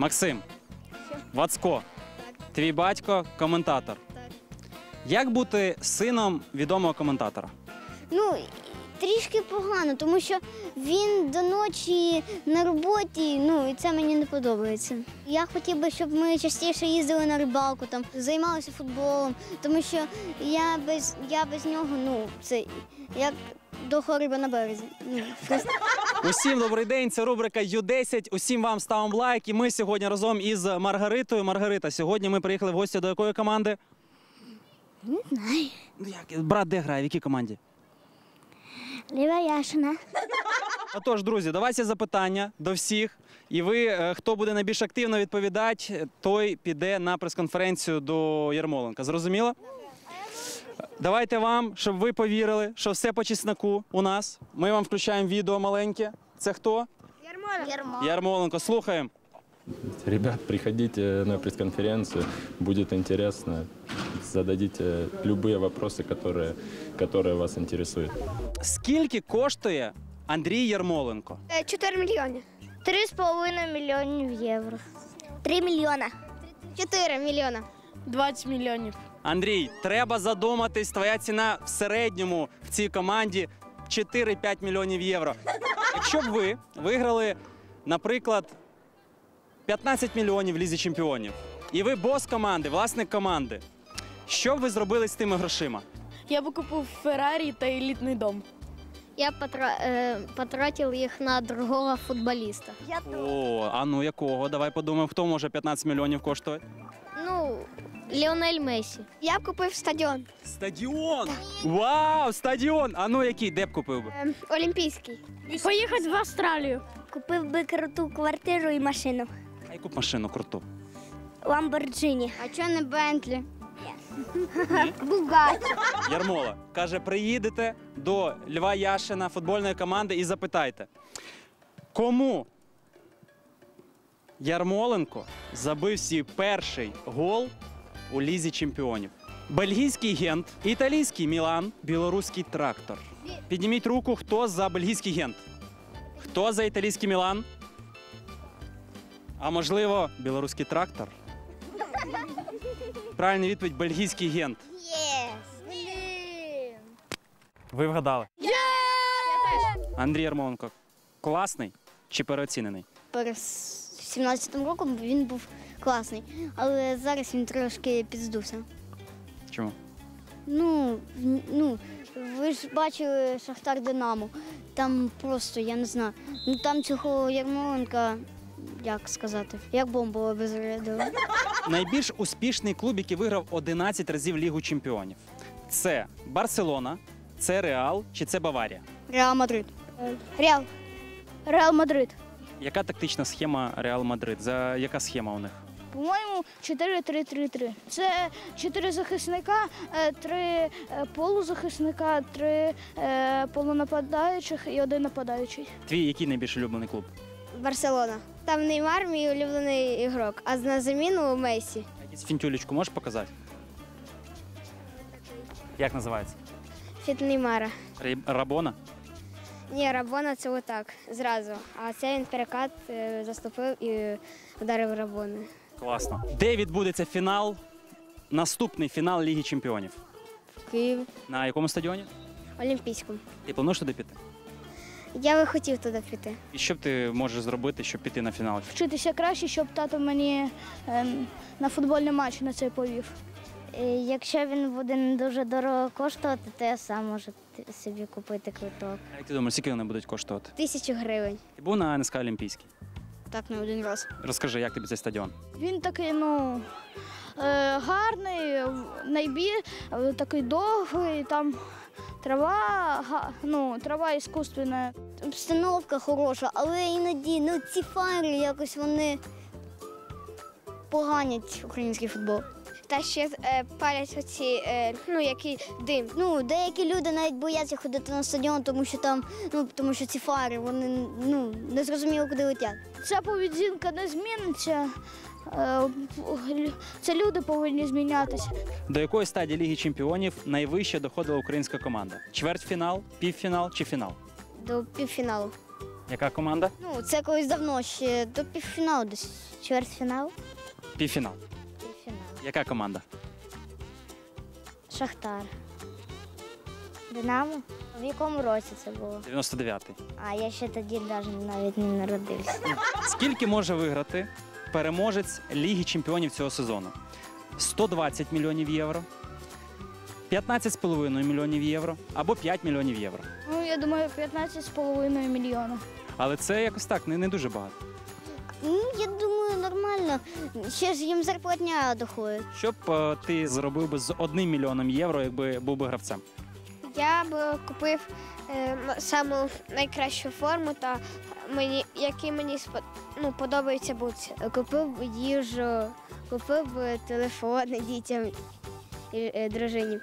Максим, Вацко, твій батько коментатор. Так. Як бути сином відомого коментатора? Ну, трішки погано, тому що він до ночі на роботі, ну і це мені не подобається. Я хотів би, щоб ми частіше їздили на рибалку, там займалися футболом, тому що я без, я без нього, ну, це як дохла риба на березі. Ну, просто Усім добрий день. Це рубрика Ю10. Усім вам ставимо лайк. І ми сьогодні разом із Маргаритою. Маргарита, сьогодні ми приїхали в гості до якої команди? не знаю. Ну як брат де грає? В якій команді? Ліва Яшина. Отож, друзі, давайте запитання до всіх. І ви, е, хто буде найбільш активно відповідати, той піде на прес-конференцію до Ярмоленка. Зрозуміло? Давайте вам, щоб ви повірили, що все по чесноку у нас. Ми вам включаємо відео маленьке. Це хто? Ярмо. Ярмоленко. Слухаємо. Ребят, приходите на пресс-конференцию, будет интересно. Зададите любые вопросы, которые, которые вас интересуют. Скільки коштує Андрій Ярмоленко? 4 мільйони. Три з половиною мільйонів євро. Три мільйона. Чотири мільйона. 20 мільйонів. Андрій, треба задуматись. Твоя ціна в середньому в цій команді 4-5 мільйонів євро. Якщо б ви виграли, наприклад, 15 мільйонів в лізі чемпіонів, і ви бос команди, власник команди, що б ви зробили з тими грошима? Я би купив Феррарі та елітний дом. Я потра... е, потратив їх на другого футболіста. О, а ну якого? Давай подумаємо, хто може 15 мільйонів коштувати? Ліонель Месі. Я купив стадіон. Стадіон! Вау, стадіон! А ну який? Де б купив би? Олімпійський. Поїхати в Австралію. Купив би круту квартиру і машину. А яку б машину круту? Ламборджині. А чого не Бентлі? Бугаті. Ярмола каже: приїдете до Льва Яшина, футбольної команди, і запитайте, кому Ярмоленко забив свій перший гол у лізі чемпіонів? Бельгійський гент, італійський Мілан, білоруський трактор. Підніміть руку, хто за бельгійський гент? Хто за італійський Мілан? А можливо, білоруський трактор? Правильна відповідь бельгійський гент. Блін. Ви вгадали. Андрій Ярмоленко класний чи переоцінений? Перед 17-м роком він був класний, але зараз він трошки підздувся. Чому? Ну, ну, ви ж бачили Шахтар Динамо. Там просто, я не знаю. Ну там цього Ярмоленка, як сказати, як бомбу обезрядили. Найбільш успішний клуб, який виграв 11 разів Лігу чемпіонів. Це Барселона, це Реал чи це Баварія? Реал Мадрид. Реал. Реал Мадрид. Яка тактична схема Реал Мадрид? За яка схема у них? По-моєму, 4-3-3-3. Це чотири захисника, е, три е, полузахисника, три е, полунападаючих і один нападаючий. Твій який найбільш улюблений клуб? Барселона. Там Неймар, мій улюблений ігрок, а на заміну Месі. Фінтюлечку можеш показати? Як називається? Фіт Неймара. Рабона? Ні, Рабона це отак, зразу. А це він перекат е, заступив і вдарив Рабони. Класно. Де відбудеться фінал? Наступний фінал Ліги Чемпіонів. Київ. На якому стадіоні? Олімпійському. Ти плануєш туди піти? Я би хотів туди піти. І що б ти можеш зробити, щоб піти на фінал? Вчитися краще, щоб тато мені е, на футбольний матч на це повів. Якщо він буде не дуже дорого коштувати, то я сам можу собі купити квиток. А Як ти думаєш, скільки вони будуть коштувати? Тисячу гривень. Ти був на НСК Олімпійський. Так, не один раз. Розкажи, як тобі цей стадіон? Він такий, ну е, гарний, в- найбіль, е, такий довгий, там трава, ну, трава іскусственна. Обстановка хороша, але іноді ну, ці фари якось вони поганять український футбол. Та ще е, палять оці, е, ну, який дим. Ну, деякі люди навіть бояться ходити на стадіон, тому що там, ну, тому що ці фари, вони ну, не зрозуміло, куди летять. Ця поведінка не зміниться. Е, Це люди повинні змінятися. До якої стадії Ліги Чемпіонів найвище доходила українська команда? Чвертьфінал, півфінал чи фінал? До півфіналу. Яка команда? Ну, це колись давно ще до півфіналу, десь чвертьфінал. Півфінал. Яка команда? Шахтар. Динамо? В якому році це було? 99-й. А я ще тоді навіть навіть не народився. Скільки може виграти переможець Ліги Чемпіонів цього сезону? 120 мільйонів євро, 15,5 мільйонів євро або 5 мільйонів євро. Ну, я думаю, 15,5 мільйона. Але це якось так, не, не дуже багато. Ну, я думаю, нормально. Ще ж їм зарплатня доходить. Що б е, ти зробив би з одним мільйоном євро, якби був би гравцем? Я б купив е, м- саму найкращу форму та мені, який мені спо- ну, подобається бути. Купив би їжу, купив би телефон дітям і е, дружині.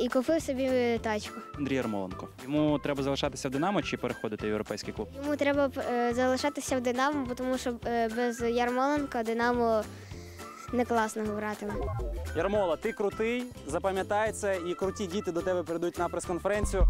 І купив собі е, тачку. Андрій Ярмоленко. Йому треба залишатися в Динамо чи переходити в європейський клуб? Йому треба е, залишатися в Динамо, тому що е, без Ярмоленка Динамо не класно гратиме. Ярмола, ти крутий, запам'ятай це, і круті діти до тебе прийдуть на прес-конференцію.